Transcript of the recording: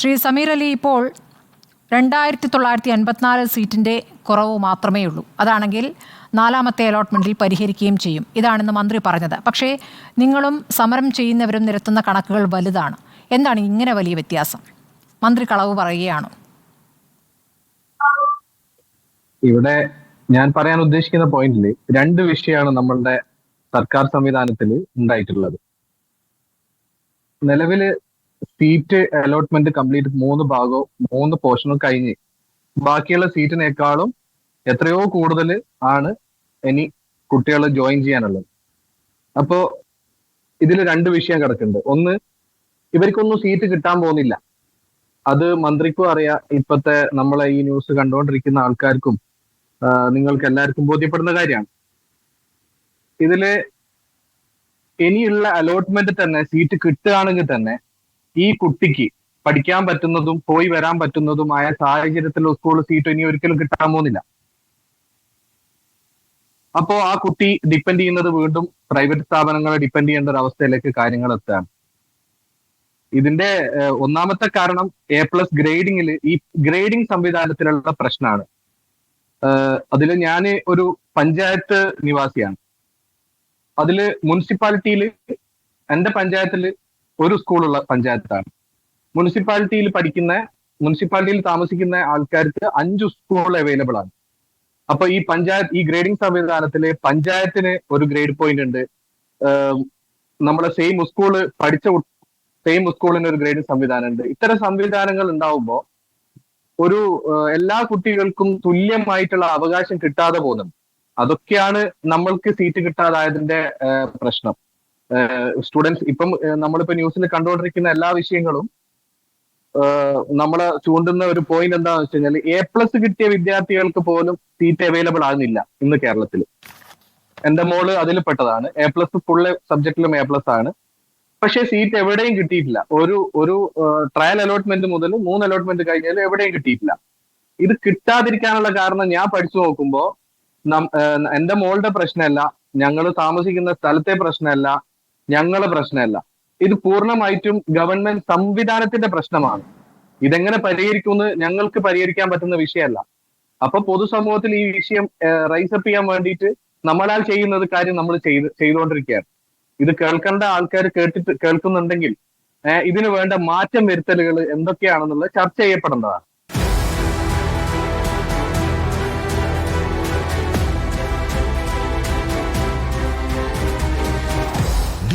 ശ്രീ സമീർ അലി ഇപ്പോൾ രണ്ടായിരത്തി തൊള്ളായിരത്തി എൺപത്തിനാല് സീറ്റിന്റെ കുറവ് മാത്രമേ ഉള്ളൂ അതാണെങ്കിൽ നാലാമത്തെ അലോട്ട്മെന്റിൽ പരിഹരിക്കുകയും ചെയ്യും. ഇതാണെന്ന് മന്ത്രി പറഞ്ഞത്. പക്ഷേ നിങ്ങളും സമരം ചെയ്യുന്നവരും നിരത്തുന്ന കണക്കുകൾ വലുതാണ്. എന്താണ് ഇങ്ങനെ വലിയ വ്യത്യാസം? മന്ത്രി കളവ് പറയുകയാണോ? ഇവിടെ ഞാൻ പറയാൻ ഉദ്ദേശിക്കുന്ന പോയിന്റിൽ രണ്ട് വിഷയമാണ് നമ്മളുടെ സർക്കാർ സംവിധാനത്തിൽ ഉണ്ടായിട്ടുള്ളത്. നിലവിൽ സീറ്റ് അലോട്ട്മെന്റ് കംപ്ലീറ്റ് മൂന്ന് ഭാഗവും മൂന്ന് പോർഷനും കഴിഞ്ഞ്. ബാക്കിയുള്ള സീറ്റിനേക്കാളും എത്രയോ കൂടുതൽ ആണ് ഇനി കുട്ടികൾ ജോയിൻ ചെയ്യാനുള്ളത്. അപ്പോ ഇതിൽ രണ്ട് വിഷയം കിടക്കുന്നുണ്ട്. ഒന്ന് ഇവർക്കൊന്നും സീറ്റ് കിട്ടാൻ പോകുന്നില്ല. അത് മന്ത്രിക്കും അറിയാം. ഇപ്പത്തെ നമ്മളെ ഈ ന്യൂസ് കണ്ടുകൊണ്ടിരിക്കുന്ന ആൾക്കാർക്കും നിങ്ങൾക്ക് എല്ലാവർക്കും ബോധ്യപ്പെടുന്ന കാര്യമാണ്. ഇതിൽ ഇനിയുള്ള അലോട്ട്മെന്റ് തന്നെ സീറ്റ് കിട്ടുകയാണെങ്കിൽ തന്നെ ഈ കുട്ടിക്ക് പഠിക്കാൻ പറ്റുന്നതും പോയി വരാൻ പറ്റുന്നതുമായ സാഹചര്യത്തിൽ സ്കൂൾ സീറ്റ് ഇനി ഒരിക്കലും കിട്ടാൻ പോകുന്നില്ല. അപ്പോ ആ കുട്ടി ഡിപ്പെൻഡ് ചെയ്യുന്നത് വീണ്ടും പ്രൈവറ്റ് സ്ഥാപനങ്ങളെ ഡിപ്പെൻഡ് ചെയ്യേണ്ട ഒരു അവസ്ഥയിലേക്ക് കാര്യങ്ങൾ എത്തുകയാണ്. ഇതിന്റെ ഒന്നാമത്തെ കാരണം എ പ്ലസ് ഗ്രേഡിംഗിൽ ഈ ഗ്രേഡിംഗ് സംവിധാനത്തിലുള്ള പ്രശ്നമാണ്. അതിൽ ഞാൻ ഒരു പഞ്ചായത്ത് നിവാസിയാണ്. അതിൽ മുനിസിപ്പാലിറ്റിയിൽ എന്റെ പഞ്ചായത്തിൽ ഒരു സ്കൂളുള്ള പഞ്ചായത്താണ്. മുനിസിപ്പാലിറ്റിയിൽ പഠിക്കുന്ന മുനിസിപ്പാലിറ്റിയിൽ താമസിക്കുന്ന ആൾക്കാർക്ക് അഞ്ച് സ്കൂൾ അവൈലബിൾ ആണ്. അപ്പൊ ഈ പഞ്ചായത്ത് ഈ ഗ്രേഡിംഗ് സംവിധാനത്തിൽ പഞ്ചായത്തിന് ഒരു ഗ്രേഡ് പോയിന്റ് ഉണ്ട്. നമ്മളെ സെയിം സ്കൂൾ പഠിച്ച സെയിം സ്കൂളിന് ഒരു ഗ്രേഡിംഗ് സംവിധാനം ഉണ്ട്. ഇത്തരം സംവിധാനങ്ങൾ ഉണ്ടാവുമ്പോൾ ഒരു എല്ലാ കുട്ടികൾക്കും തുല്യമായിട്ടുള്ള അവകാശം കിട്ടാതെ പോകുന്നുണ്ട്. അതൊക്കെയാണ് നമ്മൾക്ക് സീറ്റ് കിട്ടാതായതിന്റെ പ്രശ്നം. സ്റ്റുഡൻസ് ഇപ്പം നമ്മളിപ്പോ ന്യൂസിൽ കണ്ടുകൊണ്ടിരിക്കുന്ന എല്ലാ വിഷയങ്ങളും നമ്മൾ ചൂണ്ടുന്ന ഒരു പോയിന്റ് എന്താണെന്ന് വെച്ച് കഴിഞ്ഞാൽ എ പ്ലസ് കിട്ടിയ വിദ്യാർത്ഥികൾക്ക് പോലും സീറ്റ് അവൈലബിൾ ആകുന്നില്ല ഇന്ന് കേരളത്തിൽ എന്റെ മോൾ അതിൽ പെട്ടതാണ്. എ പ്ലസ് ഫുൾ സബ്ജക്റ്റിലും എ പ്ലസ് ആണ്. പക്ഷേ സീറ്റ് എവിടെയും കിട്ടിയിട്ടില്ല. ഒരു ഒരു ട്രയൽ അലോട്ട്മെന്റ് മുതൽ മൂന്ന് അലോട്ട്മെന്റ് കഴിഞ്ഞാലും എവിടെയും കിട്ടിയിട്ടില്ല. ഇത് കിട്ടാതിരിക്കാനുള്ള കാരണം ഞാൻ പഠിച്ചു നോക്കുമ്പോൾ എന്റെ മോളുടെ പ്രശ്നമല്ല. ഞങ്ങൾ താമസിക്കുന്ന സ്ഥലത്തെ പ്രശ്നമല്ല. ഞങ്ങളെ പ്രശ്നമല്ല. ഇത് പൂർണമായിട്ടും ഗവൺമെന്റ് സംവിധാനത്തിന്റെ പ്രശ്നമാണ്. ഇതെങ്ങനെ പരിഹരിക്കുമെന്ന് ഞങ്ങൾക്ക് പരിഹരിക്കാൻ പറ്റുന്ന വിഷയമല്ല. അപ്പൊ പൊതുസമൂഹത്തിൽ ഈ വിഷയം റൈസപ്പ് ചെയ്യാൻ വേണ്ടിയിട്ട് നമ്മളാൽ ചെയ്യുന്നത് കാര്യം നമ്മൾ ചെയ്ത് ചെയ്തുകൊണ്ടിരിക്കുകയാണ്. ഇത് കേൾക്കേണ്ട ആൾക്കാർ കേട്ടിട്ട് കേൾക്കുന്നുണ്ടെങ്കിൽ ഇതിന് വേണ്ട മാറ്റം വരുത്തലുകൾ എന്തൊക്കെയാണെന്നുള്ളത് ചർച്ച ചെയ്യപ്പെടേണ്ടതാണ്.